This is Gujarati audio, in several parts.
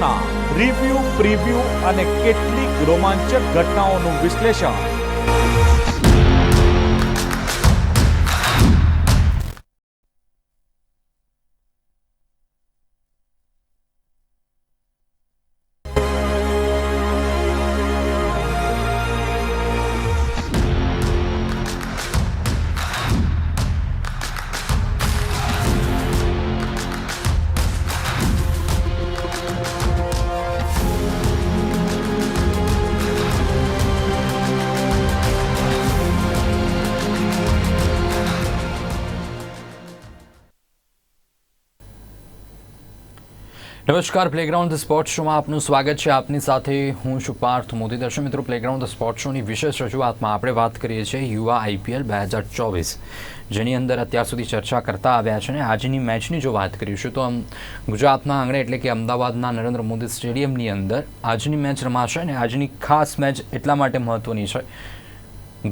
ના રિવ્યુ પ્રિવ્યુ અને કેટલીક રોમાંચક ઘટનાઓનું વિશ્લેષણ. નમસ્કાર. પ્લેગ્રાઉન્ડ સ્પોર્ટ શોમાં આપનું સ્વાગત છે. આપની સાથે હું છું પાર્થ મોદી દર્શક મિત્રો પ્લેગ્રાઉન્ડ સ્પોર્ટ શોની વિશેષ રજૂઆતમાં આપણે વાત કરીએ છીએ યુવા આઈપીએલ બે હજાર ચોવીસ, જેની અંદર અત્યાર સુધી ચર્ચા કરતા આવ્યા છે અને આજની મેચની જો વાત કરીશું, તો ગુજરાતના આંગણે એટલે કે અમદાવાદના નરેન્દ્ર મોદી સ્ટેડિયમની અંદર આજની મેચ રમાશે અને આજની ખાસ મેચ એટલા માટે મહત્ત્વની છે.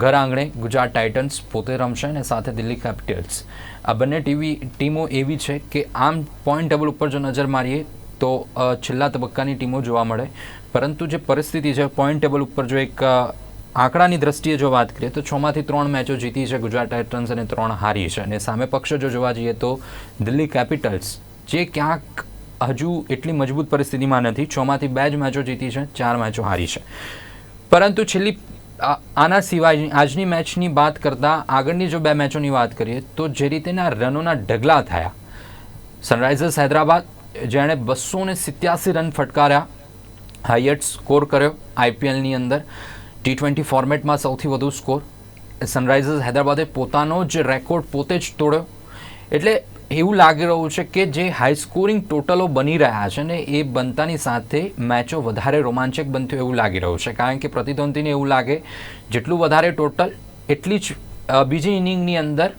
ઘર આંગણે ગુજરાત ટાઇટન્સ પોતે રમશે અને સાથે દિલ્હી કેપિટલ્સ. આ બંને ટીવી ટીમો એવી છે કે આમ પોઈન્ટ ટેબલ ઉપર જો નજર મારીએ તો છેલ્લા તબક્કાની ટીમો જોવા મળે. પરંતુ જે પરિસ્થિતિ છે પોઈન્ટ ટેબલ ઉપર જો એક આંકડાની દ્રષ્ટિએ જો વાત કરીએ, તો છમાંથી ત્રણ મેચો જીતી છે ગુજરાત ટાઇટન્સ અને ત્રણ હારી છે. અને સામે પક્ષ જો જોવા જઈએ તો દિલ્હી કેપિટલ્સ, જે ક્યાંક હજુ એટલી મજબૂત પરિસ્થિતિમાં નથી, છમાંથી બે જ મેચો જીતી છે, ચાર મેચો હારી છે. પરંતુ છેલ્લી આના સિવાય આજની મેચની વાત કરતાં આગળની જો બે મેચોની વાત કરીએ, તો જે રીતેના રનોના ઢગલા થયા, સનરાઇઝર્સ હૈદરાબાદ જેણે બસો ને સિત્યાસી રન ફટકાર્યા હાઈએસ્ટ સ્કોર કર્યો આઈપીએલની અંદર. ટી ટ્વેન્ટી ફોર્મેટમાં સૌથી વધુ સ્કોર. સનરાઇઝર્સ હૈદરાબાદે પોતાનો જ રેકોર્ડ પોતે જ તોડ્યો. એટલે એવું લાગી રહ્યું છે કે જે હાઈ સ્કોરિંગ ટોટલો બની રહ્યા છે ને એ બનતાની સાથે મેચો વધારે રોમાંચક બનતી એવું લાગી રહ્યું છે. કારણ કે પ્રતિદ્વંદીને એવું લાગે, જેટલું વધારે ટોટલ, એટલી જ બીજી ઇનિંગની અંદર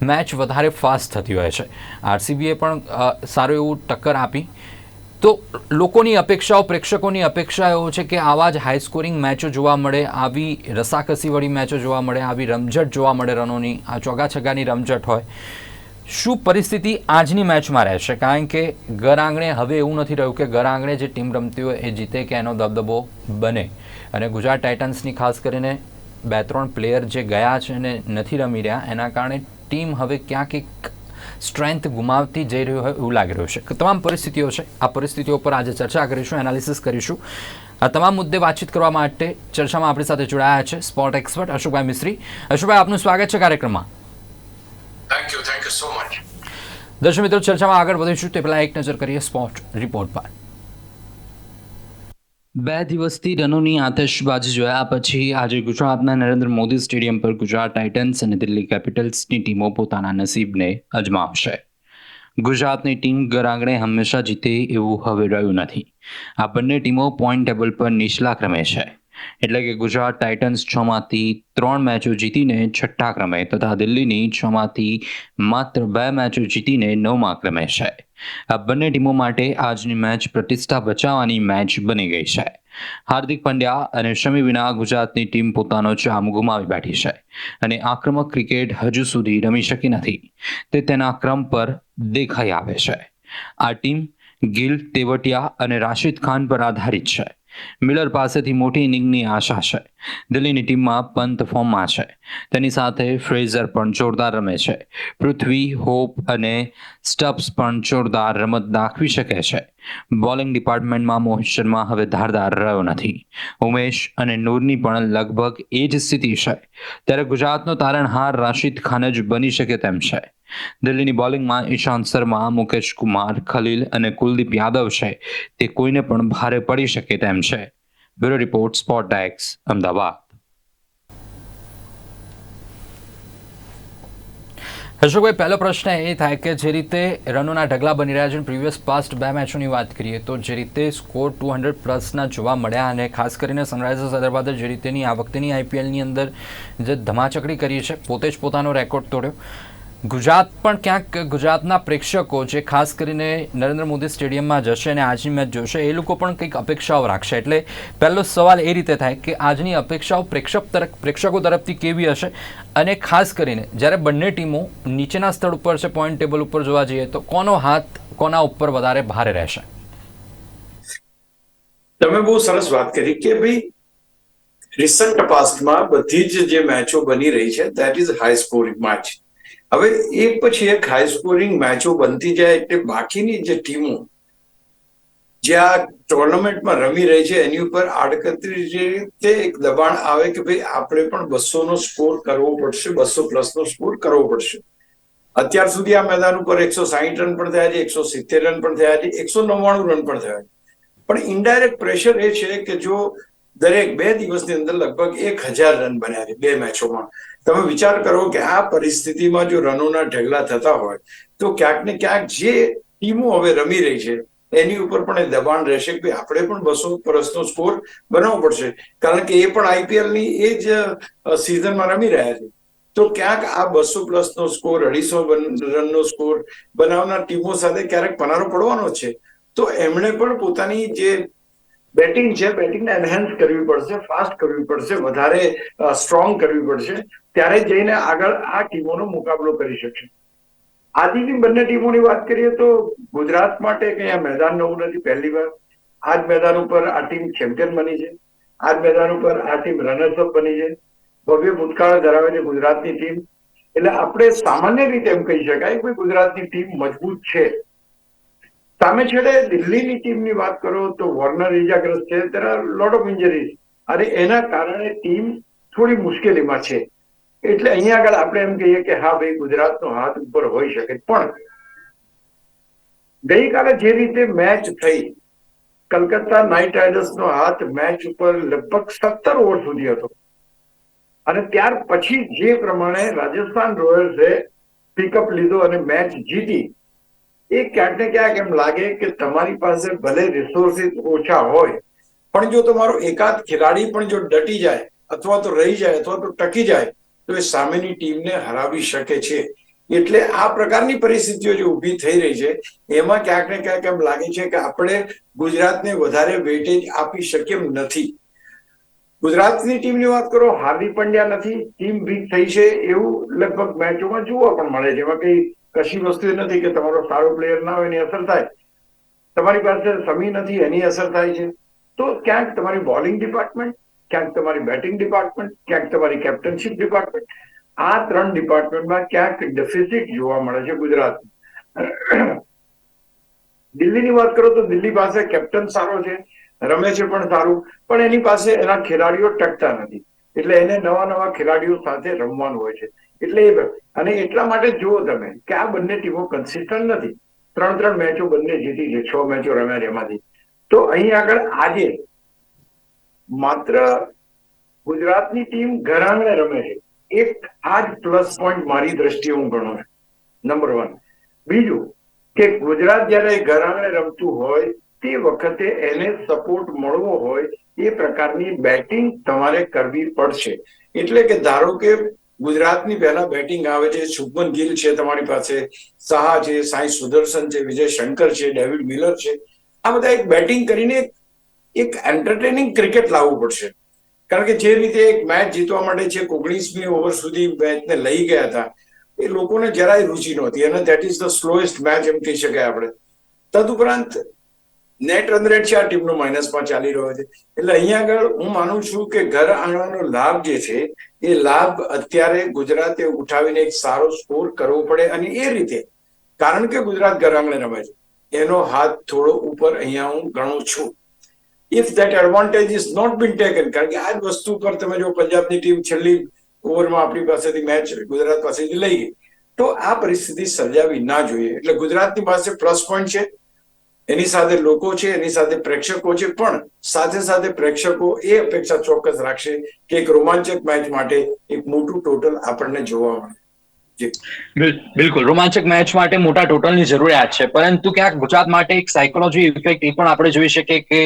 મેચ વધારે ફાસ્ટ થતી હોય છે. આરસીબીએ પણ સારું એવું ટક્કર આપી. તો લોકોની અપેક્ષાઓ, પ્રેક્ષકોની અપેક્ષા એવો છે કે આવા જ હાઈ સ્કોરિંગ મેચો જોવા મળે, આવી રસાકસીવાળી મેચો જોવા મળે, આવી રમઝટ જોવા મળે રનોની, આ ચોગાછગાની રમઝટ હોય. શું પરિસ્થિતિ આજની મેચમાં રહેશે? કારણ કે ઘર આંગણે હવે એવું નથી રહ્યું કે ઘર આંગણે જે ટીમ રમતી હોય એ જીતે કે એનો દબદબો બને. અને ગુજરાત ટાઇટન્સની ખાસ કરીને બે ત્રણ પ્લેયર જે ગયા છે અને નથી રમી રહ્યા, એના કારણે ટીમ હવે ક્યાંક એક સ્ટ્રેન્થ ગુમાવતી જઈ રહ્યું હોય એવું લાગી રહ્યું છે. તમામ પરિસ્થિતિઓ છે. આ પરિસ્થિતિઓ પર આજે ચર્ચા કરીશું એનાલિસિસ કરીશું. આ તમામ મુદ્દે વાતચીત કરવા માટે ચર્ચામાં આપણી સાથે જોડાયા છે સ્પોર્ટ એક્સપર્ટ અશોકભાઈ મિશ્રી અશોકભાઈ આપનું સ્વાગત છે કાર્યક્રમમાં. Thank you thank you so much દર્શક મિત્રો ચર્ચામાં આગળ વધીશું. તે પહેલાં એક નજર કરીએ સ્પોર્ટ રિપોર્ટ પર. બે દિવસથી રનોની આતશબાજી જોયા પછી આજે ગુજરાતના નરેન્દ્ર મોદી સ્ટેડિયમ પર ગુજરાત ટાઇટન્સ અને દિલ્હી કેપિટલ્સની ટીમો પોતાના નસીબને અજમાવશે. ગુજરાતની ટીમ ઘર આંગણે હંમેશા જીતે એવું હવે રહ્યું નથી. આ બંને ટીમો પોઈન્ટ ટેબલ પર નીચલા ક્રમે છે. એટલે કે ગુજરાત ટાઇટન્સ છમાંથી ત્રણ મેચો જીતીને છઠ્ઠા ક્રમે તથા દિલ્હીની છમાંથી માત્ર બે મેચો જીતીને નવમા ક્રમે છે. આ બંને ટીમો માટે આજની મેચ પ્રતિષ્ઠા બચાવવાની મેચ બની ગઈ છે. હાર્દિક પંડ્યા અને શમી વિના ગુજરાતની ટીમ પોતાનો જામ ગુમાવી બેઠી છે અને આક્રમક ક્રિકેટ હજુ સુધી રમી શકી નથી. તે તેના ક્રમ પર દેખાઈ આવે છે. આ ટીમ ગિલ તેવટિયા અને રાશિદ ખાન પર આધારિત છે. મિલર પાસેથી મોટી ઇનિંગની આશા છે. દિલ્હીની ટીમમાં પંત ફોર્મમાં છે. તેની સાથે ફ્રેઝર પણ જોરદાર રમે છે. પૃથ્વી, હોપ અને સ્ટપ્સ પણ જોરદાર રમત દાખવી શકે છે. બોલિંગ ડિપાર્ટમેન્ટમાં મોહિત શર્મા હવે ધારદાર રહ્યો નથી. ઉમેશ અને નૂરની પણ લગભગ એ જ સ્થિતિ છે. ત્યારે ગુજરાતનો તારણહાર રાશિદ ખાન જ બની શકે તેમ છે. દિલ્હીની બોલિંગમાં ઈશાંત શર્મા, મુકેશ કુમાર, ખલીલ અને કુલદીપ યાદવ છે. તે કોઈને પણ ભારે પડી શકે તેમ છે. બ્યુરો રિપોર્ટ સ્પોટ ડાયક્સ અમદાવાદ અશોકભાઈ પહેલો પ્રશ્ન એ થાય કે જે રીતે રનોના ઢગલા બની રહ્યા છે પ્રીવિયસ પાસ્ટ બે મેચોની વાત કરીએ તો જે રીતે સ્કોર ટુ હંડ્રેડ પ્લસના જોવા મળ્યા અને ખાસ કરીને સનરાઇઝર્સ હૈદરાબાદે જે રીતેની આ વખતેની આઈપીએલની અંદર જે ધમાચકડી કરી છે, પોતે જ પોતાનો રેકોર્ડ તોડ્યો. ગુજરાત પણ ક્યાંક ગુજરાતના પ્રેક્ષકો જે ખાસ કરીને નરેન્દ્ર મોદી સ્ટેડિયમમાં જશે અને આજની મેચ જોશે, એ લોકો પણ કંઈક અપેક્ષાઓ રાખશે. એટલે પહેલો સવાલ એ રીતે થાય કે આજની અપેક્ષાઓ પ્રેક્ષક તરફ, પ્રેક્ષકો તરફથી કેવી હશે? અને ખાસ કરીને જ્યારે બંને ટીમો નીચેના સ્થળ ઉપર છે પોઈન્ટ ટેબલ ઉપર જોવા જઈએ તો કોનો હાથ કોના ઉપર વધારે ભારે રહેશે? તમે બહુ સરસ વાત કરી કે ભાઈ રિસન્ટ પાસ્ટમાં બધી જ જે મેચો બની રહી છે that is high scoring match હવે એક પછી એક હાઈ સ્કોરિંગ મેચો બનતી જાય એટલે બાકીની જે ટીમો જે આ ટુર્નામેન્ટમાં રમી રહી છે, એની ઉપર આડકતરી રીતે એક દબાણ આવે કે ભાઈ આપણે પણ બસો નો સ્કોર કરવો પડશે બસો પ્લસ નો સ્કોર કરવો પડશે. અત્યાર સુધી આ મેદાન ઉપર એકસો સાહીઠ રન પણ થયા છે, એકસો સિત્તેર રન પણ થયા છે, એકસો નવ્વાણું રન પણ થયા છે. પણ ઇનડાયરેક્ટ પ્રેશર એ છે કે જો દરેક બે દિવસની અંદર લગભગ એક હજાર રન બન્યા છે બે મેચોમાં. તમે વિચાર કરો કે આ પરિસ્થિતિમાં જો રનોના ઢગલા થતા હોય, તો ક્યાંક ને ક્યાંક જે ટીમો હવે રમી રહી છે, એની ઉપર પણ એ દબાણ રહેશે કે આપણે પણ બસો પરસનો સ્કોર બનાવવો પડશે. કારણ કે એ પણ આઈપીએલની એ જ સિઝનમાં રમી રહ્યા છે. તો ક્યાંક આ બસો પ્લસ નો સ્કોર, અઢીસો રનનો સ્કોર બનાવનાર ટીમો સાથે ક્યારેક પનારો પડવાનો છે. તો એમણે પણ પોતાની જે બેટિંગ છે, બેટિંગને એનહેન્સ કરવી પડશે ફાસ્ટ કરવી પડશે, વધારે સ્ટ્રોંગ કરવી પડશે, ત્યારે જઈને આગળ આ ટીમોનો મુકાબલો કરી શકશે. આજની બંને ટીમોની વાત કરીએ તો ગુજરાત માટે કંઈ આ મેદાન નવું નથી, પહેલી વાર. આ જ મેદાન ઉપર આ ટીમ ચેમ્પિયન બની છે. આ જ મેદાન ઉપર આ ટીમ રનર્સઅપ બની છે. ભવ્ય ભૂતકાળ ધરાવે છે ગુજરાતની ટીમ. એટલે આપણે સામાન્ય રીતે એમ કહી શકાય કે ગુજરાતની ટીમ મજબૂત છે. સામે છેડે દિલ્હીની ટીમની વાત કરો તો વોર્નર ઇજાગ્રસ્ત છે તેના લોટ ઓફ ઇન્જરીઝ અને એના કારણે ટીમ થોડી મુશ્કેલીમાં છે. એટલે અહીંયા આગળ આપણે એમ કહીએ કે હા ભાઈ, ગુજરાતનો હાથ ઉપર હોઈ શકે. પણ ગઈકાલે જે રીતે મેચ થઈ, કલકત્તા નાઇટ રાઇડર્સનો હાથ મેચ ઉપર લગભગ સત્તર ઓવર સુધી હતો. અને ત્યાર પછી જે પ્રમાણે રાજસ્થાન રોયલ્સે પિકઅપ લીધો અને મેચ જીતી એ ક્યાંક ને ક્યાંક એમ લાગે કે તમારી પાસે ભલે રિસોર્સિસ ઓછા હોય, પણ જો તમારો એકાદ ખેલાડી પણ જો ડટી જાય, અથવા તો રહી જાય, અથવા તો ટકી જાય, તો એ સામેની ટીમને હરાવી શકે છે. એટલે આ પ્રકારની પરિસ્થિતિઓ જે ઊભી થઈ રહી છે, એમાં ક્યાંક ને ક્યાંક એમ લાગે છે કે આપણે ગુજરાતને વધારે વેટેજ આપી શકીએ નથી. ગુજરાતની ટીમની વાત કરો, હાર્દિક પંડ્યા નથી ટીમ વીક થઈ છે એવું લગભગ મેચોમાં જોવા પણ મળે છે. એમાં કઈ કશી વસ્તુ નથી કે તમારો સારો પ્લેયર ના હોય એની અસર થાય. તમારી પાસે સમી નથી, એની અસર થાય છે. તો ક્યાંક તમારી બોલિંગ ડિપાર્ટમેન્ટ ક્યાંક તમારી બેટિંગ ડિપાર્ટમેન્ટ ક્યાંક તમારી કેપ્ટનશીપ ડિપાર્ટમેન્ટ આ ત્રણ ડિપાર્ટમેન્ટમાં ક્યાંક ડેફિસિટ જોવા મળે છે ગુજરાત દિલ્હીની વાત કરો તો દિલ્હી પાસે કેપ્ટન સારો છે, રમે છે પણ સારું, પણ એની પાસે એના ખેલાડીઓ ટકતા નથી. એટલે એને નવા નવા ખેલાડીઓ સાથે રમવાનું હોય છે. એટલે અને એટલા માટે જુઓ તમે કે આ બંને ટીમો કન્સિસ્ટન્ટ નથી. ત્રણ ત્રણ મેચો બંને જીતી છે, છ મેચો રમ્યા એમાંથી. તો અહીં આગળ આજે માત્ર ગુજરાતની ટીમ ઘરાંગણે રમે છે. એક આ જ પ્લસ પોઈન્ટ મારી દ્રષ્ટિએ હું ગણું છું. નંબર વન બીજું કે ગુજરાત જયારે ઘરાંગણે રમતું હોય, તે વખતે એને સપોર્ટ મળવો હોય, એ પ્રકારની બેટિંગ તમારે કરવી પડશે. એટલે કે ધારો કે ગુજરાતની પહેલા બેટિંગ આવે છે, શુભમન ગિલ છે તમારી પાસે સાહા છે, સાંઈ સુદર્શન છે, વિજય શંકર છે, ડેવિડ મિલર છે. આ બધા એક બેટિંગ કરીને એક એન્ટરટેનિંગ ક્રિકેટ લાવવું પડશે. કારણ કે જે રીતે એક મેચ જીતવા માટે છે ઓગણીસમી ઓવર સુધી મેચને લઈ ગયા હતા, એ લોકોને જરાય રુચિ નહોતી અને that is the slowest match એમ કહી શકાય આપણે. તદુપરાંત નેટ રન રેટ છે, આ ટીમનો માઇનસમાં ચાલી રહ્યો છે. એટલે અહીંયા આગળ હું માનું છું કે ઘર આંગણાનો લાભ જે છે એ લાભ અત્યારે ગુજરાતે ઉઠાવીને એક સારો સ્કોર કરવો પડે અને એ રીતે, કારણ કે ગુજરાત ઘર આંગણે રમે છે. એનો હાથ થોડો ઉપર અહીંયા હું ગણું છું. If that advantage is not been taken કારણ કે આ જ વસ્તુ પર તમે જો પંજાબની ટીમ છેલ્લી ઓવરમાં આપણી પાસેથી મેચ ગુજરાત પાસેથી લઈ ગઈ, તો આ પરિસ્થિતિ સર્જાવી ના જોઈએ. એટલે ગુજરાતની પાસે પ્લસ પોઈન્ટ છે. એની સાથે લોકો છે, એની સાથે પ્રેક્ષકો છે, પણ સાથે સાથે પ્રેક્ષકો એ અપેક્ષા ચોક્કસ રાખશે કે એક રોમાંચક મેચ માટે એક મોટું ટોટલ આપણને જોવા મળે. બિલકુલ. રોમાંચક મેચ માટે મોટા ટોટલની જરૂરિયાત છે. પરંતુ ક્યાંક ગુજરાત માટે એક સાયકોલોજી ઇફેક્ટ એ પણ આપણે જોઈ શકીએ કે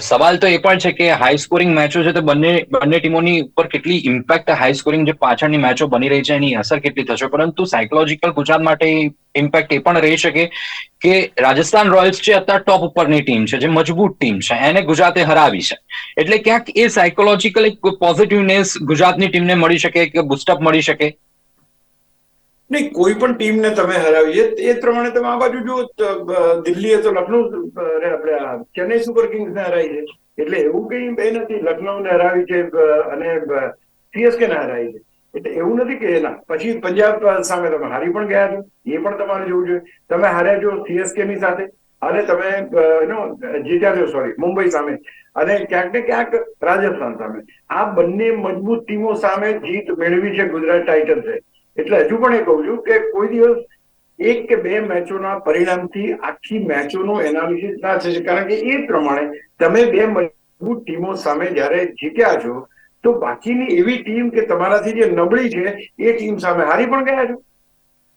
સવાલ તો એ પણ છે કે હાઈ સ્કોરિંગ મેચો છે તો બંને બંને ટીમોની ઉપર કેટલી ઇમ્પેક્ટ હાઈ સ્કોરિંગ જે પાછળની મેચો બની રહી છે એની અસર કેટલી થશે? પરંતુ સાયકોલોજીકલ ગુજરાત માટે ઇમ્પેક્ટ એ પણ રહી શકે કે રાજસ્થાન રોયલ્સ છે અત્યારે ટોપ ઉપરની ટીમ છે, જે મજબૂત ટીમ છે, એને ગુજરાતે હરાવી છે. એટલે ક્યાંક એ સાયકોલોજીકલ એક પોઝિટિવનેસ ગુજરાતની ટીમને મળી શકે કે બુસ્ટઅપ મળી શકે? નહીં, કોઈ પણ ટીમને તમે હરાવી છે એ પ્રમાણે તમે આ બાજુ જુઓ દિલ્હીએ તો લખનઉ આપણે ચેન્નઈ સુપર કિંગ્સને હરાવી છે એટલે એવું કઈ એ નથી, લખનઉને હરાવી છે અને સીએસકે ને હરાવી છે. એટલે એવું નથી કે એના પછી પંજાબ સામે તમે હારી પણ ગયા છો, એ પણ તમારે જોવું જોઈએ. તમે હાર્યા છો સીએસકે ની સાથે, અને તમે એનો જીત્યા છો સોરી મુંબઈ સામે. અને ક્યાંક ને ક્યાંક રાજસ્થાન સામે. આ બંને મજબૂત ટીમો સામે જીત મેળવી છે ગુજરાત ટાઇટન્સે. એટલે હજુ પણ એ કહું છું કે કોઈ દિવસ એક કે બે મેચોના પરિણામથી આખી મેચોનો એનાલિસિસ ના થશે. કારણ કે એ પ્રમાણે તમે બે મજબૂત ટીમો સામે જ્યારે જીત્યા છો, તો બાકીની એવી ટીમ કે તમારાથી જે નબળી છે, એ ટીમ સામે હારી પણ ગયા છો.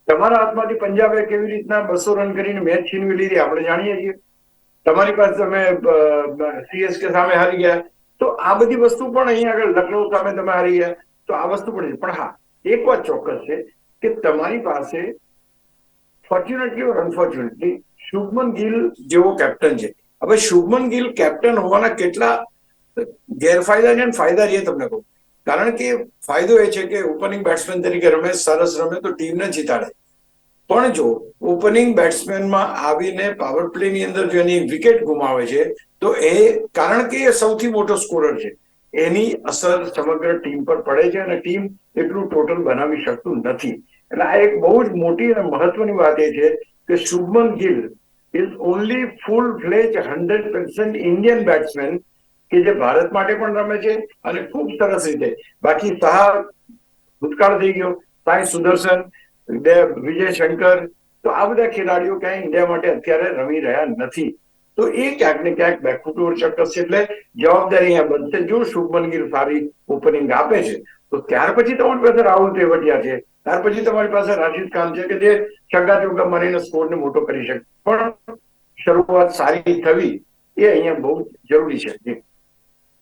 તમારા હાથમાંથી પંજાબે કેવી રીતના બસો રન કરીને મેચ છીનવી લીધી, આપણે જાણીએ છીએ. તમારી પાસે તમે સીએસકે સામે હારી ગયા. તો આ બધી વસ્તુ પણ અહીંયા આગળ લખનઉ સામે તમે હારી ગયા. તો આ વસ્તુ પણ પણ હા એક વાત ચોક્કસ છે કે તમારી પાસે fortunately or unfortunately Shubman Gill જેવો કેપ્ટન છે. હવે શુભમન ગિલ કેપ્ટન હોવાના કેટલા ગેરફાયદા છે અને ફાયદા છે તમને કહું. કારણ કે ફાયદો એ છે કે ઓપનિંગ બેટ્સમેન તરીકે રમે, સરસ રમે તો ટીમને જીતાડે. પણ જો ઓપનિંગ બેટ્સમેનમાં આવીને પાવર પ્લે ની અંદર જો એની વિકેટ ગુમાવે છે, તો એ કારણ કે એ સૌથી મોટો સ્કોરર છે. એની અસર સમગ્ર ટીમ પર પડે છે અને ટીમ એટલું ટોટલ બનાવી શકતું નથી. એટલે આ એક બહુ જ મોટી અને મહત્વની વાત એ છે કે Shubman Gill is only full fledge hundred percent Indian batsman કે જે ભારત માટે પણ રમે છે અને ખૂબ સરસ રીતે. બાકી સહા ભૂતકાળ થઈ ગયો, સાંઈ સુદર્શન વિજય શંકર, તો આ બધા ખેલાડીઓ ક્યાંય ઇન્ડિયા માટે અત્યારે રમી રહ્યા નથી. તો એ ક્યાંક ને ક્યાંક બેકફૂટ ચોક્કસ છે એટલે જવાબદારી અહીંયા બનશે. જો શુભમન ગીર સારી ઓપનિંગ આપે છે, તો ત્યાર પછી તમારી પાસે રાહુલ તેવટિયા છે. ત્યાર પછી તમારી પાસે રાજીવ કામ છે કે જે ચગા ચોગા મારીને સ્કોરને મોટો કરી શકે. પણ શરૂઆત સારી થવી એ અહીંયા બહુ જરૂરી છે.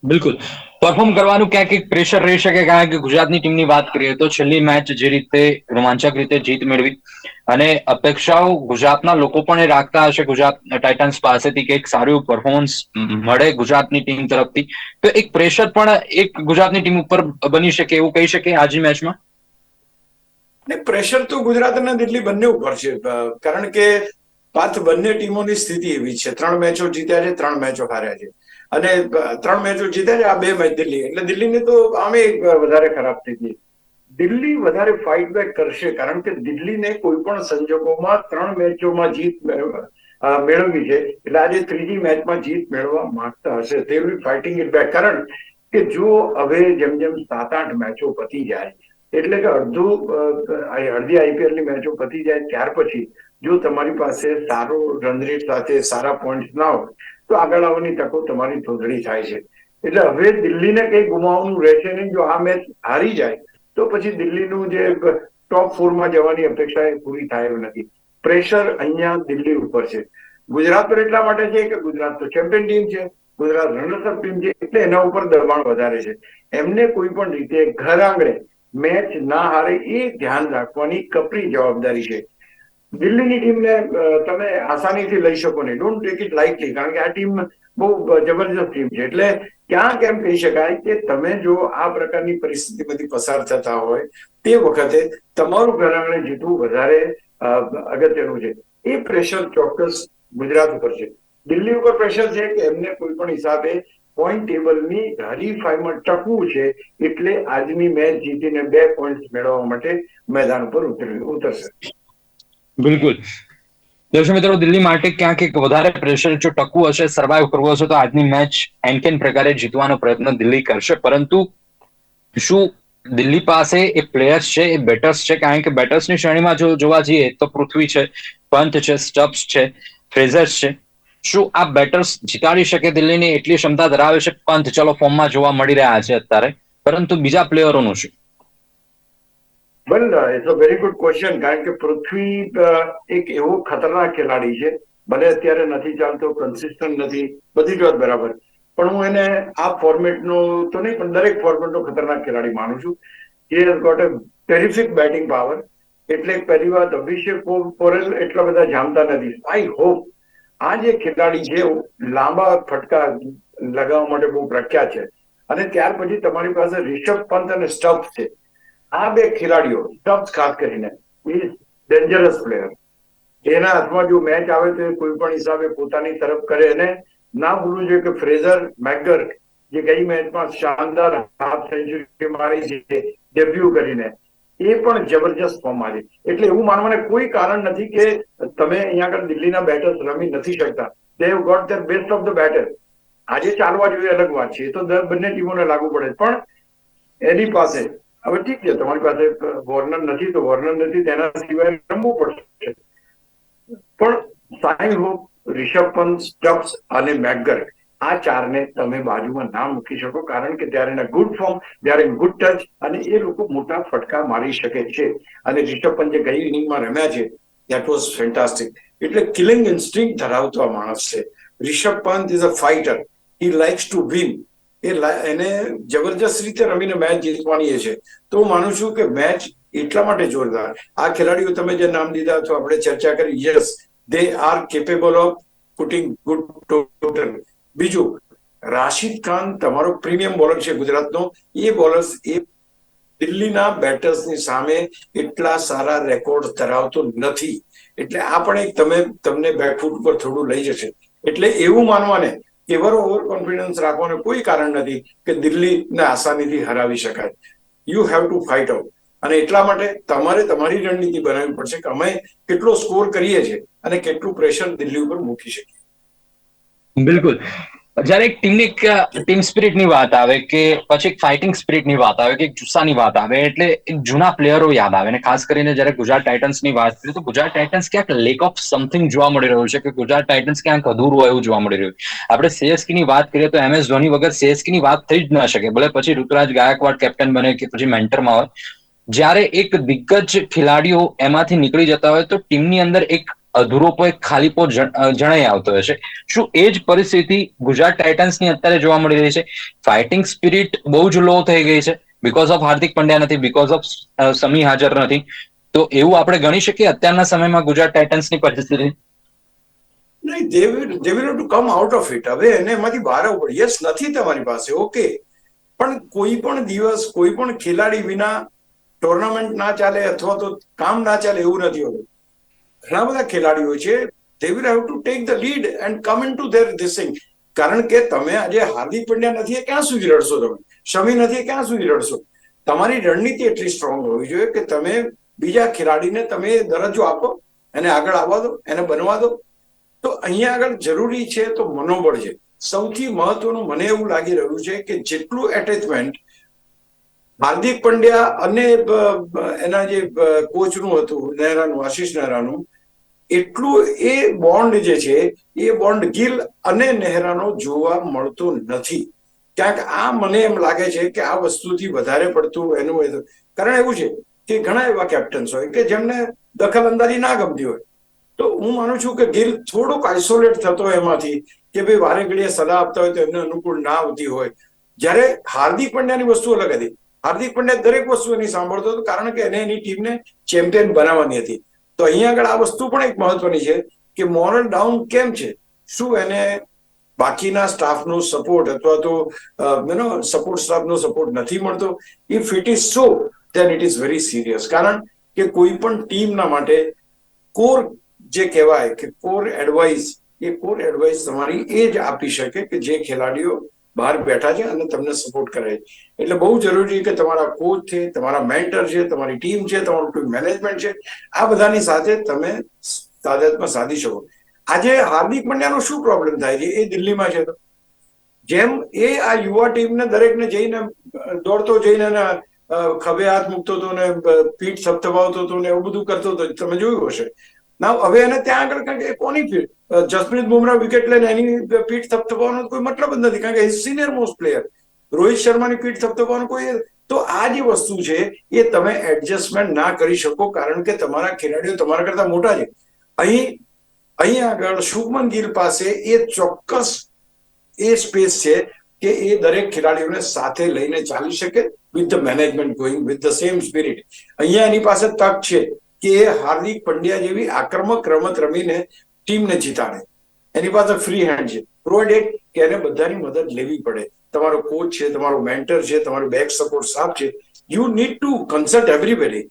બિલકુલ. પરફોર્મ કરવાનું ક્યાંક એક પ્રેશર રહી શકે, કારણ કે ગુજરાતની ટીમની વાત કરીએ તો છેલ્લી મેચ જે રીતે રોમાંચક રીતે જીત મેળવી અને અપેક્ષાઓ ગુજરાતના લોકો પણ એ રાખતા હશે, ગુજરાત ટાઇટન્સ પાસેથી કે એક સારું પરફોર્મન્સ મળે ગુજરાતની ટીમ તરફથી. તો એક પ્રેશર પણ એક ગુજરાતની ટીમ ઉપર બની શકે એવું કહી શકે આજની મેચમાં ને પ્રેશર તો ગુજરાત અને દિલ્હી બંને ઉપર છે. કારણ કે પાથ બંને ટીમોની સ્થિતિ એવી છે. ત્રણ મેચો જીત્યા છે, ત્રણ મેચો હાર્યા છે. અને ત્રણ મેચો જીતે છે આ બે મેચ દિલ્હી. એટલે દિલ્હીની તો આમે વધારે ખરાબ થઈ ગઈ. દિલ્હી વધારે ફાઇટ બેક કરશે, કારણ કે દિલ્હીને કોઈ પણ સંજોગોમાં ત્રણ મેચોમાં જીત મેળવી છે. એટલે આજે ત્રીજી મેચમાં જીત મેળવવા માંગતા હશે. તે ફાઇટિંગ ઇટ બેક કારણ કે જો હવે જેમ જેમ સાત આઠ મેચો પતી જાય, એટલે કે અડધું અડધી આઈપીએલની મેચો પતી જાય ત્યાર પછી, જો તમારી પાસે સારો રન સાથે સારા પોઈન્ટ ના હોય તો આગળ આવવાની તકો તમારી થોધડી થાય છે. એટલે હવે દિલ્હીને કઈ ગુમાવવાનું રહેશે નહીં. જો આ મેચ હારી જાય, તો પછી દિલ્હીનું જે ટોપ ફોરમાં જવાની અપેક્ષા એ પૂરી થાય નથી. પ્રેશર અહીંયા દિલ્હી ઉપર છે. ગુજરાત પર એટલા માટે છે કે ગુજરાત તો ચેમ્પિયન ટીમ છે. ગુજરાત રનર્સઅપ ટીમ છે. એટલે એના ઉપર દબાણ વધારે છે. એમને કોઈ પણ રીતે ઘર આંગણે મેચ ના હારે એ ધ્યાન રાખવાની કપરી જવાબદારી છે. દિલ્હીની ટીમને તમે આસાનીથી લઈ શકો નહીં. ડોન્ટ ટેક ઇટ લાઇટલી કારણ કે આ ટીમ બહુ જબરજસ્ત ટીમ છે. એટલે ક્યાં કેમ કહી શકાય કે તમે જો આ પ્રકારની પરિસ્થિતિમાંથી પસાર થતા હોય, તે વખતે તમારું ઘર આંગણે જીતવું વધારે અગત્યનું છે. એ પ્રેશર ચોક્કસ ગુજરાત ઉપર છે. દિલ્હી ઉપર પ્રેશર છે કે એમને કોઈ પણ હિસાબે પોઈન્ટ ટેબલની હરીફાઈમાં ટકવું છે, એટલે આજની મેચ જીતીને બે પોઈન્ટ મેળવવા માટે મેદાન ઉપર ઉતરી, ઉતરશે. બિલકુલ. દર્શક મિત્રો, દિલ્હી માટે ક્યાંક એક વધારે પ્રેશર જો ટકવું હશે સર્વાઈવ કરવું હશે, તો આજની મેચ એનકેન પ્રકારે જીતવાનો પ્રયત્ન દિલ્હી કરશે. પરંતુ શું દિલ્હી પાસે એ પ્લેયર્સ છે, એ બેટર્સ છે? કારણ કે બેટર્સની શ્રેણીમાં જો જોવા જઈએ તો પૃથ્વી છે, પંથ છે સ્ટબ્સ છે, ફ્રેઝર્સ છે. શું આ બેટર્સ જીતાડી શકે દિલ્હીની? એટલી ક્ષમતા ધરાવે છે? પંથ, ચલો ફોર્મમાં જોવા મળી રહ્યા છે અત્યારે. પરંતુ બીજા પ્લેયરોનું શું? Well it's a very good question કારણ કે પૃથ્વી એક એવો ખતરનાક ખેલાડી છે. ભલે અત્યારે નથી ચાલતો કન્સિસ્ટન્ટ નથી, બધી જ વાત બરાબર. પણ હું એને આ ફોર્મેટનો તો નહીં, પણ દરેક ફોર્મેટનો ખતરનાક ખેલાડી માનું છું. He has got a terrific batting power એટલે પહેલી વાત, અભિષેક પોરેલ એટલા બધા જામતા નથી. આઈ હોપ આ જે ખેલાડી છે, લાંબા ફટકા લગાવવા માટે બહુ પ્રખ્યાત છે. અને ત્યાર પછી તમારી પાસે રિષભ પંત અને સ્ટફ છે. આ બે ખેલાડીઓ સ્ટબ્સ ખાસ કરીને ડેન્જરસ પ્લેયર એના હાથમાં જો મેચ આવે તો કોઈ પણ હિસાબે પોતાની તરફ કરે અને ના ભૂલવું જોઈએ કે ફ્રેઝર મેગર જે ગઈ મેચમાં શાનદાર હાફ સેન્ચુરી મારી છે ડેબ્યુ કરીને, એ પણ જબરજસ્ત ફોર્મ છે એટલે એવું માનવાને કોઈ કારણ નથી કે તમે અહીંયા આગળ દિલ્હીના બેટર્સ રમી નથી શકતા. They got their best of the batter આજે ચાલવા જોઈએ અલગ વાત છે. એ તો બંને ટીમોને લાગુ પડે. પણ એની પાસે હવે ઠીક છે, તમારી પાસે વોર્નર નથી, તો વોર્નર નથી, તેના સિવાય રમવું પડશે. પણ Shai Hope Rishabh Pant, Stubbs અને મેગર આ ચારને તમે બાજુમાં ના મૂકી શકો, કારણ કે ત્યારે એના ગુડ ફોર્મ ત્યારે ગુડ ટચ અને એ લોકો મોટા ફટકા મારી શકે છે. અને રિષભ પંત જે ગઈ ઇનિંગમાં રમ્યા છે દેટ વોઝ ફેન્ટાસ્ટિક એટલે કિલિંગ ઇન્સ્ટિંગ ધરાવતો માણસ છે. Rishabh Pant is a fighter he likes to win એ એને જબરજસ્ત રીતે રમીને મેચ જીતવાની છે. તો હું માનું છું કે મેચ એટલા માટે જોરદાર. આ ખેલાડીઓ તમે જે નામ દીધા તો આપણે ચર્ચા કરી, yes they are capable of putting good total બીજું, રાશિદ ખાન તમારો પ્રીમિયમ બોલર છે ગુજરાતનો. એ બોલર્સ એ દિલ્હીના બેટર્સની સામે એટલા સારા રેકોર્ડ ધરાવતો નથી. એટલે આ પણ એક તમે તમને બેકફૂટ પર થોડું લઈ જશે. એટલે એવું માનવાને એવર ઓવર કોન્ફિડન્સ રાખવાનું કોઈ કારણ નથી કે દિલ્હીને આસાનીથી હરાવી શકાય. You have to fight out અને એટલા માટે તમારે તમારી રણનીતિ બનાવવી પડશે કે અમે કેટલો સ્કોર કરીએ છીએ અને કેટલું પ્રેશર દિલ્હી ઉપર મૂકી શકીએ. બિલકુલ. જ્યારે એક ટીમની એક ટીમ સ્પિરિટની વાત આવે કે પછી એક ફાઇટિંગ સ્પિરિટની વાત આવે કે એક જુસ્સાની વાત આવે એટલે એક જૂના પ્લેયરો યાદ આવે. અને ખાસ કરીને જ્યારે ગુજરાત ટાઇટન્સની વાત કરીએ તો ગુજરાત ટાઇટન્સ ક્યાંક લેક ઓફ સમથિંગ જોવા મળી રહ્યું છે કે ગુજરાત ટાઇટન્સ ક્યાંક અધૂરું હોય એવું જોવા મળી રહ્યું આપણે CSK ની વાત કરીએ તો એમ એસ ધોની વગર CSK ની વાત થઈ જ ન શકે. ભલે પછી ઋતુરાજ ગાયકવાડ કેપ્ટન બને કે પછી મેન્ટરમાં હોય. જ્યારે એક દિગ્ગજ ખેલાડીઓ એમાંથી નીકળી જતા હોય તો ટીમની અંદર એક અધૂરોપો એક ખાલીપો પોત જણાઈ આવતો હોય છે. શું એ જ પરિસ્થિતિ ગુજરાત ટાઇટન્સની અત્યારે જોવા મળી રહી છે? ફાઇટિંગ સ્પિરિટ બહુ જ લો થઈ ગઈ છે. બીકોઝ ઓફ હાર્દિક પંડ્યા નથી બીકોઝ ઓફ સમી હાજર નથી. તો એવું આપણે ગણી શકીએ અત્યારના સમયમાં ગુજરાત ટાઇટન્સની પરિસ્થિતિ? નહીં they will to come out of it હવે એને એમાંથી બહાર આવવું યસ નથી તમારી પાસે ઓકે પણ કોઈ પણ દિવસ કોઈ પણ ખેલાડી વિના ટુર્નામેન્ટ ના ચાલે અથવા તો કામ ના ચાલે એવું નથી હોતું. ઘણા બધા ખેલાડીઓ છે they will have to take the lead and come into their this thing કારણ કે તમે આજે હાર્દિક પંડ્યા નથી ક્યાં સુધી રડશો તમે શમી નથી ક્યાં સુધી રડશો તમારી રણનીતિ એટલી સ્ટ્રોંગ હોવી જોઈએ કે તમે બીજા ખેલાડીને તમે દરજ્જો આપો એને આગળ આવવા દો એને બનવા દો તો અહીંયા આગળ જરૂરી છે તો મનોબળ છે સૌથી મહત્વનું મને એવું લાગી રહ્યું છે કે જેટલું એટેચમેન્ટ હાર્દિક પંડ્યા અને એના જે કોચનું હતું, નહેરાનું, આશીષ નહેરાનું, એટલું એ બોન્ડ જે છે, એ બોન્ડ ગિલ અને નહેરાનો જોવા મળતો નથી. ક્યાંક આ મને એમ લાગે છે કે આ વસ્તુથી વધારે પડતું એનું કારણ એવું છે કે ઘણા એવા કેપ્ટન્સ હોય કે જેમને દખલ અંદાજી ના ગમતી હોય. તો હું માનું છું કે ગિલ થોડોક આઇસોલેટ થતો એમાંથી કે ભાઈ વારે ઘડીએ સલાહ આપતા હોય તો એમને અનુકૂળ ના આવતી હોય. જ્યારે હાર્દિક પંડ્યાની વસ્તુ અલગ હતી. હાર્દિક પંડ્યા દરેક વસ્તુ એની સાંભળતો હતો, કારણ કે એને એની ટીમને ચેમ્પિયન બનાવવાની હતી. તો અહીંયા આગળ આ વસ્તુ પણ એક મહત્વની છે કે મોરલ ડાઉન કેમ છે? શું એને બાકીના સ્ટાફનો સપોર્ટ અથવા તો યુ સપોર્ટ સ્ટાફનો સપોર્ટ નથી મળતો? If it is so then it is very serious કારણ કે કોઈ પણ ટીમના માટે કોર જે કહેવાય કે કોર એડવાઇસ, એ કોર એડવાઇસ તમારી એ જ આપી શકે કે જે ખેલાડીઓ બહાર બેઠા છે અને તમને સપોર્ટ કરે છે. એટલે બહુ જરૂરી છે કે તમારા કોચ છે, તમારા મેન્ટર છે, તમારી ટીમ છે, તમારું ટીમ મેનેજમેન્ટ છે, આ બધાની સાથે તમે તાદાદમાં સાધી શકો. આજે હાર્દિક પંડ્યાનો શું પ્રોબ્લેમ થાય છે? એ દિલ્હીમાં છે તો. જેમ એ આ યુવા ટીમને દરેકને જઈને દોડતો જઈને ખભે હાથ મૂકતો હતો ને પીઠ થપથપાવતો હતો ને, એવું બધું કરતો હતો. તમે જોયું હશે. ના હવે એને ત્યાં આગળ કારણ કે કોની ફીટ જસપ્રીત બુમરાહ વિકેટ લઈને એની પીઠ થપથપાવાનો કોઈ મતલબ જ નથી, કારણ કે સિનિયર મોસ્ટ પ્લેયર રોહિત શર્માની પીઠ થપથપાવાનો કોઈ તો આ જે વસ્તુ છે, એ તમે એડજસ્ટમેન્ટ ના કરી શકો, કારણ કે તમારા ખેલાડીઓ તમારા કરતા મોટા છે. અહીં અહીં આગળ શુભમન ગિલ પાસે એ ચોક્કસ એ સ્પેસ છે કે એ દરેક ખેલાડીઓને સાથે લઈને ચાલી શકે with the management going with the same spirit અહીંયા એની પાસે તક છે. કે હાર્દિક પંડ્યા જેવી આક્રમક રમત રમીને ટીમને જીતાડે. એની પાસે ફ્રી હેન્ડ છે. પ્રોવાઇડેડ કે એને બધાની મદદ લેવી પડે. તમારો કોચ છે, તમારો મેન્ટર છે, તમારો બેક સપોર્ટ સ્ટાફ છે. You need to consult everybody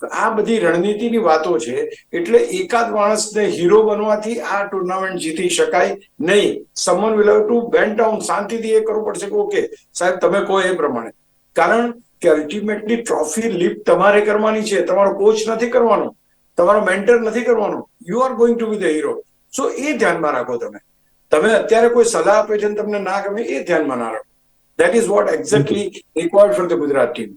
આ બધી રણનીતિની વાતો છે. એટલે એકાદ માણસને હીરો બનવાથી આ ટુર્નામેન્ટ જીતી શકાય નહીં. Someone will have to bend down શાંતિથી એ કરવું પડશે કે ઓકે સાહેબ, તમે કહો એ પ્રમાણે. કારણ કે અલ્ટિમેટલી ટ્રોફી લિફ્ટ તમારે કરવાની છે. તમારો કોચ નથી કરવાનો. તમારો મેન્ટર નથી કરવાનો. You are going to be the hero so એ ધ્યાનમાં રાખો તમે. તમે અત્યારે કોઈ સલાહ આપે છે તમને ના ગમે એ ધ્યાનમાં ના રાખો. That is what exactly required for the Gujarat team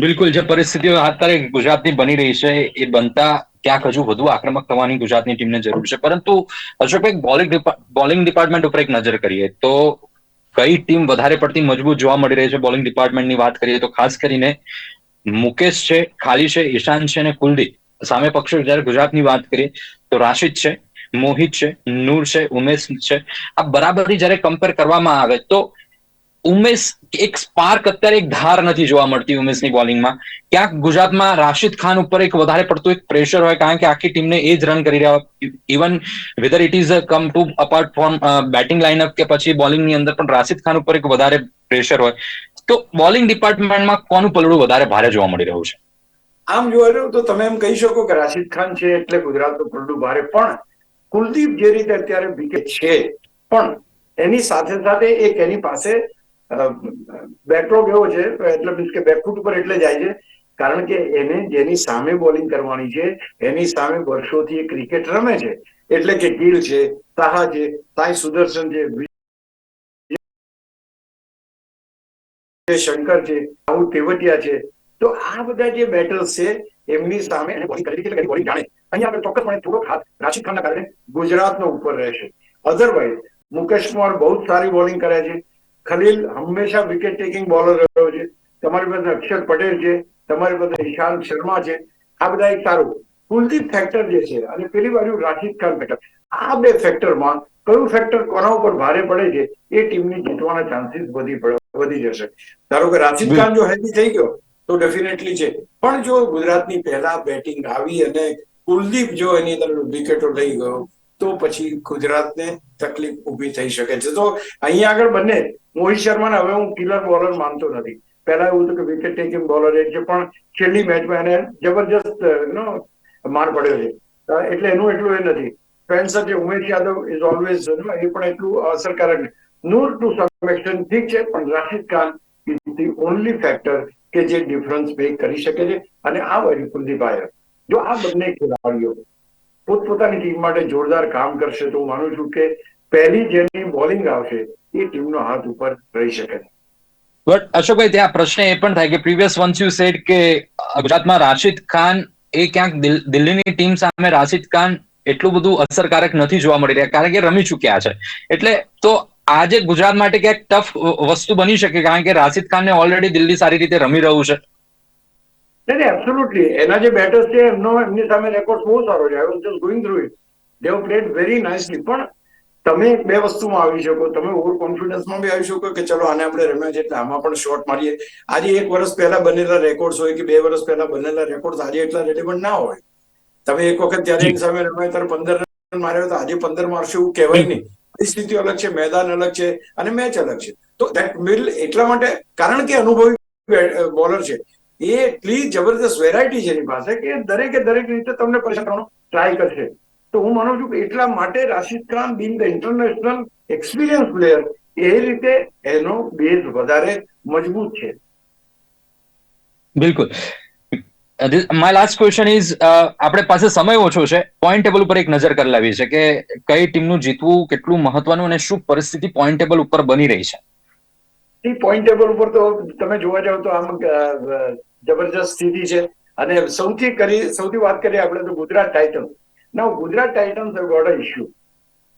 બિલકુલ. જે પરિસ્થિતિઓ અત્યારે ગુજરાતની બની રહી છે એ બનતા ક્યાંક હજુ વધુ આક્રમક થવાની ગુજરાતની ટીમને જરૂર છે. પરંતુ અશોકભાઈ બોલિંગ બોલિંગ ડિપાર્ટમેન્ટ ઉપર એક નજર કરીએ તો કઈ ટીમ વધારે પડતી મજબૂત જોવા મળી રહી છે? બોલિંગ ડિપાર્ટમેન્ટની વાત કરીએ તો ખાસ કરીને મુકેશ છે, ખાલી છે, ઈશાન છે અને કુલદીપ. સામે પક્ષો જયારે ગુજરાતની વાત કરીએ તો રાશિદ છે, મોહિત છે, નૂર છે, ઉમેશ છે. આ બરાબરી જયારે કમ્પેર કરવામાં આવે તો ઉમેશ એક સ્પાર્ક અત્યારે એક ધાર નથી જોવા મળતી ઉમેશની બોલિંગમાં ક્યાંક ગુજરાતમાં રાશિદ ખાન ઉપર એક વધારે પડતું એક પ્રેશર હોય કારણ કે આખી ટીમને એ જ રન કરી રહ્યા even whether it is come to apart from batting lineup કે પછી બોલિંગની અંદર પણ રાશિદ ખાન ઉપર એક વધારે પ્રેશર હોય. તો બોલિંગ ડિપાર્ટમેન્ટમાં કોનું પલડું વધારે ભારે જોવા મળી રહ્યું છે? આમ જોવા જાવ તો તમે એમ કહી શકો કે રાશિદ ખાન છે એટલે ગુજરાતનું પલડું ભારે. પણ કુલદીપ જે રીતે અત્યારે વિકેટ છે, પણ એની સાથે સાથે એક એની પાસે બેકડ્રોપ એવો છે, એટલે મીન્સ કે બેકફૂટ ઉપર એટલે જાય છે. કારણ કે એને જેની સામે બોલિંગ કરવાની છે, એની સામે વર્ષોથી એ ક્રિકેટ રમે છે. એટલે કે ગીલ છે, સાહા છે, સાંઈ સુદર્શન છે શંકર છે, રાહુલ તેવટિયા છે. તો આ બધા જે બેટર્સ છે, એમની સામે એને બોલિંગ કરી એટલે બોલિંગ જાણે. અહીંયા આપણે ચોક્કસપણે થોડોક હાથ રાશિદ ખાનના કારણે ગુજરાતનો ઉપર રહેશે. અધરવાઇઝ મુકેશ કુમાર બહુ સારી બોલિંગ કરે છે. ખલીલ હંમેશા વિકેટ ટેકિંગ બોલર રહ્યો છે. તમારી પાસે અક્ષર પટેલ છે તમારી પાસે ઈશાંત શર્મા છે. આ બધા એક સારું. કુલદીપ ફેક્ટર જે છે અને પેલી બાજુ રાશિદ ખાન ફેક્ટર આ બે ફેક્ટરમાં કયું ફેક્ટર કોના ઉપર ભારે પડે છે એ ટીમની જીતવાના ચાન્સીસ વધી વધી જશે. ધારો કે રાશિદ ખાન જો હેલ્ધી થઈ ગયો તો ડેફિનેટલી છે. પણ જો ગુજરાતની પહેલા બેટિંગ આવી અને કુલદીપ જો એની અંદર વિકેટો લઈ ગયો તો પછી ગુજરાતને તકલીફ ઊભી થઈ શકે છે. તો અહીંયા આગળ બંને, મોહિત શર્માને હવે હું કિલર બોલર માનતો નથી. પહેલા એવું હતું કે વિકેટ ટેકિંગ બોલર છે, પણ છેલ્લી મેચમાં એને જબરજસ્ત નો માર પડ્યો છે. એટલે એનું એટલું એ નથી. સ્પેન્સર જે ઉમેશ યાદવ ઇઝ ઓલવેઝ એ પણ એટલું અસરકારક. નૂર ટુ સમ ઠીક છે, પણ Rashid Khan is the only factor કે જે ડિફરન્સ મેક કરી શકે છે. અને આ બાજુ કુલદીપ આયર. જો આ બંને ખેલાડીઓ પોતપોતાની ટીમ માટે જોરદાર કામ કરશે તો હું માનું છું કે પહેલી જેની બોલિંગ આવશે એ ટીમનો હાથ ઉપર રહી શકે બટ અશોકભાઈ, ત્યાં પ્રશ્ન એ પણ થાય કે પ્રીવિયસ વન્સ યુ સેડ કે ગુજરાતમાં રાશિદ ખાન એ ક્યાંક દિલ્હીની ટીમ સામે રાશિદ ખાન એટલું બધું અસરકારક નથી જોવા મળી રહ્યા, કારણ કે રમી ચૂક્યા છે. એટલે તો આજે ગુજરાત માટે ક્યાંક ટફ વસ્તુ બની શકે, કારણ કે રાશિદ ખાનને ઓલરેડી દિલ્હી સારી રીતે રમી રહ્યું છે. નહીં નહીં એબ્સોલ્યુટલી એના જે બેટર્સ છે એમનો એમની સામે રેકોર્ડ બહુ સારો છે. I was just going through it they have played very nicely પણ તમે બે વસ્તુમાં આવી શકો. તમે ઓવર કોન્ફિડન્સમાં બી આવી શકો કે ચલો આને આપણે રમ્યા છે એટલે આમાં પણ શોટ મારીએ. આજે એક વર્ષ પહેલા બનેલા રેકોર્ડ્સ હોય કે બે વર્ષ પહેલા બનેલા રેકોર્ડ આજે એટલા રેલેવન્ટ ના હોય. તમે એક વખત ત્યારે એક સામે રમ્યા ત્યારે પંદર રન માર્યો તો આજે પંદર મારશો એવું કહેવાય નહીં. પરિસ્થિતિ અલગ છે, મેદાન અલગ છે અને મેચ અલગ છે. તો દેટ મિલ એટલા માટે, કારણ કે અનુભવી બોલર છે. એ એટલી જબરદસ્ત વેરાયટી છે એની પાસે કે દરેકે દરેક રીતે તમને પરેશાન કરવાનો ટ્રાય કરશે. તો હું માનું છું કે એટલા માટે Rashid Khan being the international experience player એ રીતે એનો બેઝ વધારે મજબૂત છે. બિલકુલ. માય લાસ્ટ ક્વેશ્ચન ઇઝ આપણે પાસે સમય ઓછો છે. પોઈન્ટ ટેબલ ઉપર એક નજર કરી લાવી છે કે કઈ ટીમનું જીતવું કેટલું મહત્વનું અને શું પરિસ્થિતિ પોઈન્ટ ટેબલ ઉપર બની રહી છે? એ પોઈન્ટ ટેબલ ઉપર તો તમે જોવા જાવ તો આમ જબરજસ્ત સ્થિતિ છે. અને સૌથી કરી, સૌથી વાત કરીએ આપણે તો ગુજરાત ટાઇટન્સ ના Gujarat Titans a issue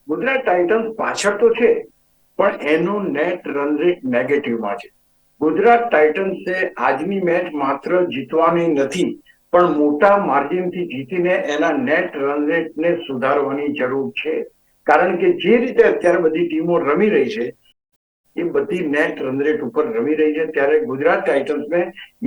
Gujarat Titans પાછળ તો છે, પણ એનું નેટ રન રેટ નેગેટિવમાં છે. ગુજરાત ટાઇટન્સે આજની મેચ માત્ર જીતવાની નથી, પણ મોટા માર્જિનથી જીતીને એના નેટ રન રેટને સુધારવાની જરૂર છે. કારણ કે જે રીતે અત્યારે બધી ટીમો રમી રહી છે એ બધી નેટ રન ઉપર રમી રહી છે. ત્યારે ગુજરાત ટાઇટન્સને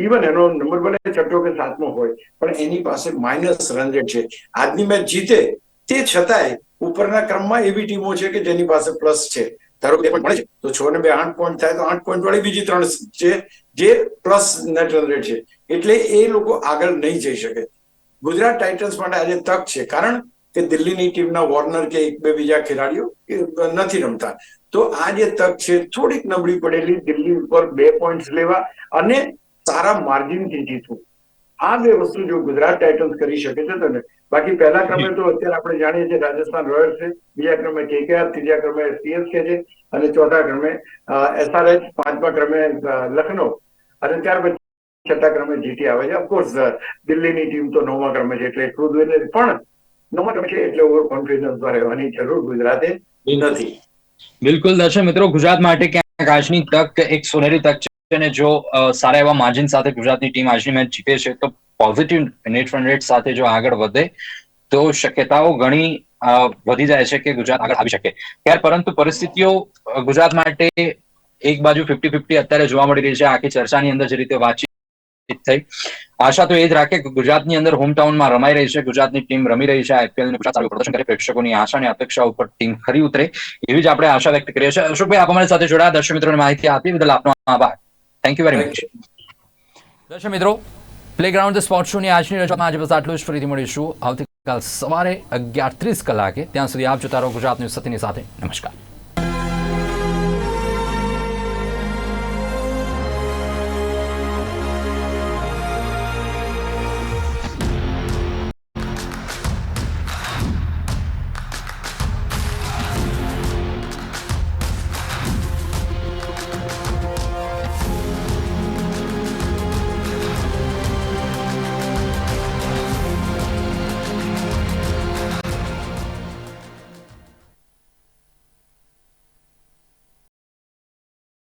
ઇવન એનો નંબર ભલે છઠ્ઠો કે સાતમો હોય, પણ એની પાસે માઇનસ રન છે. આજની મેચ જીતે તે છતાંય ઉપરના ક્રમમાં એવી ટીમો છે કે જેની પાસે પ્લસ છે. ધારો બે મળે છે, તો છ ને બે આઠ પોઈન્ટ થાય તો આઠ પોઈન્ટ વાળી બીજી ત્રણ છે જે પ્લસ નેટ રન રેટ છે. એટલે એ લોકો આગળ નહીં જઈ શકે. ગુજરાત ટાઇટન્સ માટે આજે તક છે. કારણ કે દિલ્હીની ટીમના વોર્નર કે એક બે બીજા ખેલાડીઓ નથી રમતા. તો આ જે તક છે, થોડીક નબળી પડેલી દિલ્હી ઉપર બે પોઈન્ટ લેવા અને સારા માર્જિનથી જીતવું. આ બે વસ્તુ જો ગુજરાત ટાઇટન્સ કરી શકે છે, તો બાકી પહેલા ક્રમે તો અત્યારે આપણે જાણીએ છીએ રાજસ્થાન રોયલ્સ છે, બીજા ક્રમે કેકેઆર ત્રીજા ક્રમે સીએસકે છે અને ચોથા ક્રમે એસઆરએચ પાંચમા ક્રમે લખનૌ. અને ત્યાર પછી છઠ્ઠા ક્રમે જીટી આવે છે. ઓફકોર્સ દિલ્હીની ટીમ તો નવમા ક્રમે છે એટલે એટલું જ પણ નવમા ક્રમે છે એટલે ઓવર કોન્ફિડન્સ રહેવાની જરૂર ગુજરાતે નથી. બિલકુલ દર્શક મિત્રો, ગુજરાત માટે ક્યાંક આજની તક એક સોનેરી તક છે અને જો સારા એવા માર્જિન સાથે ગુજરાતની ટીમ આજની મેચ જીતે છે, તો પોઝિટિવ નેટ રન રેટ સાથે જો આગળ વધે, તો શક્યતાઓ ઘણી વધી જાય છે કે ગુજરાત આગળ આવી શકે. ત્યાર પરંતુ પરિસ્થિતિઓ ગુજરાત માટે એક બાજુ ફિફ્ટી ફિફ્ટી અત્યારે જોવા મળી રહી છે. આખી ચર્ચાની અંદર જે રીતે વાતચીત થઈ. આશા તો એ જ રાખે કે ગુજરાતની અંદર હોમ ટાઉનમાં રમાઈ રહી છે, ગુજરાતની ટીમ રમી રહી છે આઈપીએલ ગુજરાત સારું પ્રદર્શન કરે, પ્રેક્ષકોની આશા અને અપેક્ષા ઉપર ટીમ ખરી ઉતરે. એવી જ આપણે આશા વ્યક્ત કરીએ છીએ. અશોકભાઈ, આપ અમારી સાથે જોડાયા. દર્શક મિત્રોને માહિતી આપી બદલ આપનો આભાર. થેન્ક યુ વેરી મચ દર્શક મિત્રો પ્લેગ્રાઉન્ડ સ્પોર્ટ શોની આજની રજૂઆતમાં આજે બસ આટલું જ. ફરીથી મળીશું આવતીકાલ સવારે અગિયાર ત્રીસ કલાકે. ત્યાં સુધી આપ જોતા રહો ગુજરાત ન્યૂઝ સતીની સાથે. નમસ્કાર.